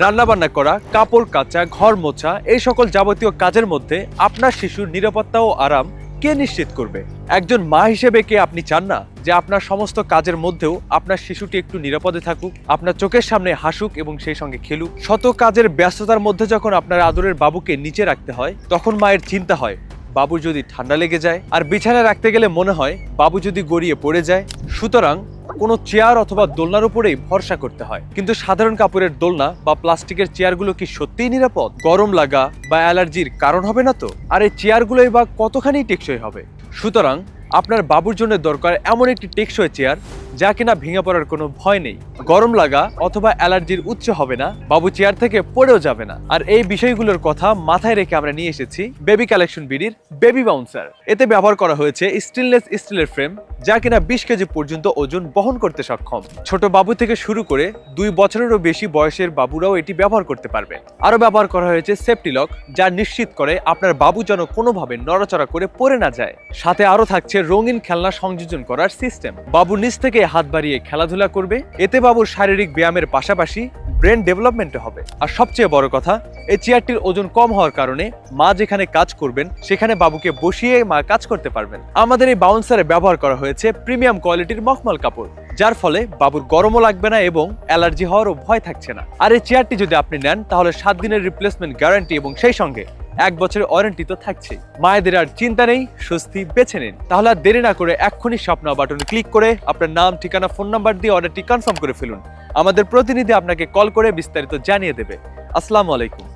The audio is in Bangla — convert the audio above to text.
রান্নাবান্না করা, কাপড় কাচা, ঘর মোছা, এই সকল যাবতীয় কাজের মধ্যে আপনার শিশুর নিরাপত্তা ও আরাম কে নিশ্চিত করবে? একজন মা হিসেবে কে আপনি চান না যে আপনার সমস্ত কাজের মধ্যেও আপনার শিশুটি একটু নিরাপদে থাকুক, আপনার চোখের সামনে হাসুক এবং সেই সঙ্গে খেলুক? শত কাজের ব্যস্ততার মধ্যে যখন আপনার আদরের বাবুকে নিচে রাখতে হয়, তখন মায়ের চিন্তা হয়, বাবু যদি ঠান্ডা লেগে যায়। আর বিছানায় রাখতে গেলে মনে হয়, বাবু যদি গড়িয়ে পড়ে যায়। সুতরাং কোনো চেয়ার অথবা দোলনার উপরেই ভরসা করতে হয়। কিন্তু সাধারণ কাপড়ের দোলনা বা প্লাস্টিকের চেয়ারগুলো কি সত্যিই নিরাপদ? গরম লাগা বা অ্যালার্জির কারণ হবে না তো? আর এই চেয়ারগুলোই বা কতখানি টেকসই হবে? সুতরাং আপনার বাবুর জন্য দরকার এমন একটি টেকসই চেয়ার যা কিনা ভেঙে পড়ার কোনো ভয় নেই। গরম লাগা অথবা অ্যালার্জির উচ্চ হবে না, বাবু চেয়ার থেকে পড়েও যাবে না। আর এই বিষয়গুলোর কথা মাথায় রেখে আমরা নিয়ে এসেছি বেবি কালেকশন বিডির বেবি বাউন্সার। এতে ব্যবহার করা হয়েছে স্টেনলেস স্টিলের ফ্রেম, যা কিনা বিশ কেজি পর্যন্ত ওজন বহন করতে সক্ষম। ছোট বাবু থেকে শুরু করে দুই বছরেরও বেশি বয়সের বাবুরাও এটি ব্যবহার করতে পারবে। আরও ব্যবহার করা হয়েছে সেফটি লক, যা নিশ্চিত করে আপনার বাবু যেন কোনোভাবে নড়াচড়া করে পড়ে না যায়। সাথে আরও থাকছে রঙিন খেলনা সংযোজন করার সিস্টেম। বাবু নিচ থেকে হাত বাড়িয়ে খেলাধুলা করবে, এতে বাবুর শারীরিক ব্যায়ামের পাশাপাশি ব্রেন ডেভেলপমেন্টও হবে। আর সবচেয়ে বড় কথা, এই চেয়ারটির ওজন কম হওয়ার কারণে মা যেখানে কাজ করবেন, সেখানে বাবুকে বসিয়ে মা কাজ করতে পারবেন। আমাদের এই বাউন্সারে ব্যবহার করা হয়েছে প্রিমিয়াম কোয়ালিটির মখমল কাপড়, যার ফলে বাবুর গরমও লাগবে না এবং অ্যালার্জি হওয়ারও ভয় থাকছে না। আর এই চেয়ারটি যদি আপনি নেন, তাহলে সাত দিনের রিপ্লেসমেন্ট গ্যারান্টি এবং সেই সঙ্গে এক বছরের ওয়ারেন্টি তো থাকছে মায়েদের আর চিন্তা নেই, স্বস্তি বেছে নিন। তাহলে আর দেরি না করে এক্ষুনি স্বপ্ন বাটনে ক্লিক করে আপনার নাম, ঠিকানা ফোন নাম্বার দিয়ে অর্ডারটি কনফার্ম করে ফেলুন। আমাদের প্রতিনিধি আপনাকে কল করে বিস্তারিত জানিয়ে দেবে। আসসালামু আলাইকুম।